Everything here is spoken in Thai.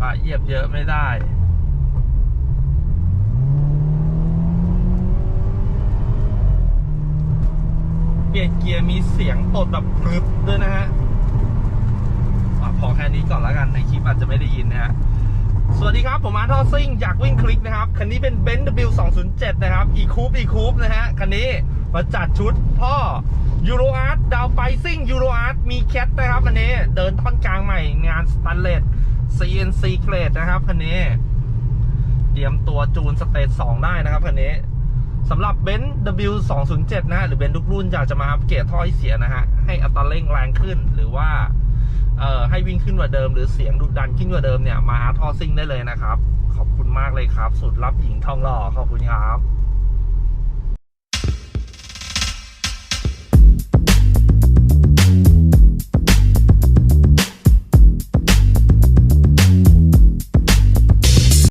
ปะเยียบเยอะไม่ได้เปลี่ยนเกียร์มีเสียงตดแบบกรึบด้วยนะฮะพอแค่นี้ก่อนแล้วกันในคลิปอาจจะไม่ได้ยินนะฮะ สวัสดีครับ ผมอาร์ทอซิ่งอยากวิ่งคลิกนะครับ คันนี้เป็น b e n z W207 นะครับ e c o u p e e c o u p e นะฮะ คันนี้มาจัดชุดพ่อ Euro Art ดาวไปซิ่ง Euro Art มีแคทนะครับคันนี้ เดินท่อนกลางใหม่งานสแตนเลส CNC เกรดนะครับคันนี้ เตรียมตัวจูนสเตจ2ได้นะครับคันนี้สำหรับเบนซ์ W207 นะฮะหรือเบนซ์ทุกรุ่นอยากจะมาอัปเกรดท่อให้เสียนะฮะ ให้อัตราเร่งแรงขึ้นหรือว่าเอ่อให้วิ่งขึ้นกว่าเดิม หรือเสียงดุดันขึ้นกว่าเดิมเนี่ยมาอาร์ทอซิ่งได้เลยนะครับ ขอบคุณมากเลยครับ สุดรับหญิงทองหล่อขอบคุณครับ